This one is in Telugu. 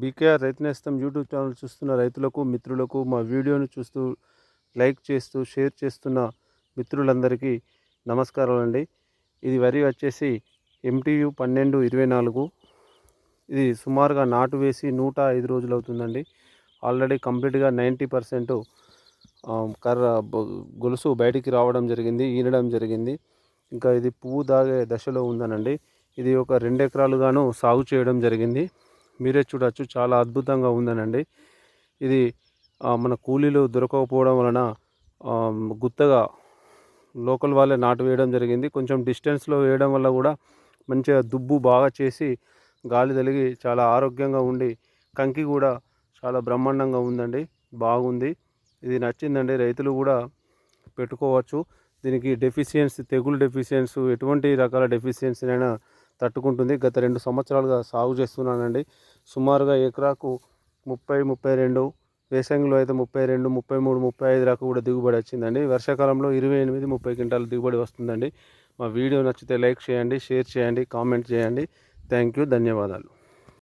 బీకేఆర్ రైతునేస్తం యూట్యూబ్ ఛానల్ చూస్తున్న రైతులకు మిత్రులకు మా వీడియోను చూస్తూ లైక్ చేస్తూ షేర్ చేస్తున్న మిత్రులందరికీ నమస్కారాలు అండి ఇది వరి వచ్చేసి ఎంటీయు పన్నెండు ఇరవై నాలుగు. ఇది సుమారుగా నాటు వేసి నూట ఐదు రోజులు అవుతుందండి. ఆల్రెడీ కంప్లీట్గా నైంటీ పర్సెంట్ కర్ర గొలుసు బయటికి రావడం జరిగింది ఈనడం జరిగింది. ఇంకా ఇది పువ్వు దాగే దశలో ఉందనండి. ఇది ఒక రెండు ఎకరాలుగాను సాగు చేయడం జరిగింది. మీరే చూడొచ్చు. చాలా అద్భుతంగా ఉందనండి. ఇది మన కూలీలు దొరకకపోవడం వలన గుత్తగా లోకల్ వాళ్ళే నాటు వేయడం జరిగింది. కొంచెం డిస్టెన్స్లో వేయడం వల్ల కూడా మంచిగా దుబ్బు బాగా చేసి గాలి తలిగి చాలా ఆరోగ్యంగా ఉండి కంకి కూడా చాలా బ్రహ్మాండంగా ఉందండి. బాగుంది. ఇది నచ్చిందండి. రైతులు కూడా పెట్టుకోవచ్చు. దీనికి డెఫిషియన్సీ తెగులు డెఫిషియన్స్ ఎటువంటి రకాల డెఫిషియన్సీనైనా తట్టుకుంటుంది. గత రెండు సంవత్సరాలుగా సాగు చేస్తున్నానండి. సుమారుగా ఎకరాకు ముప్పై ముప్పై రెండు వేసంగిలో అయితే ముప్పై రెండు ముప్పై మూడు ముప్పై ఐదు దాకా కూడా దిగుబడి వచ్చిందండి. వర్షాకాలంలో ఇరవై ఎనిమిది ముప్పై క్వింటాల దిగుబడి వస్తుందండి. మా వీడియో నచ్చితే లైక్ చేయండి షేర్ చేయండి కామెంట్ చేయండి. థ్యాంక్ యూ ధన్యవాదాలు.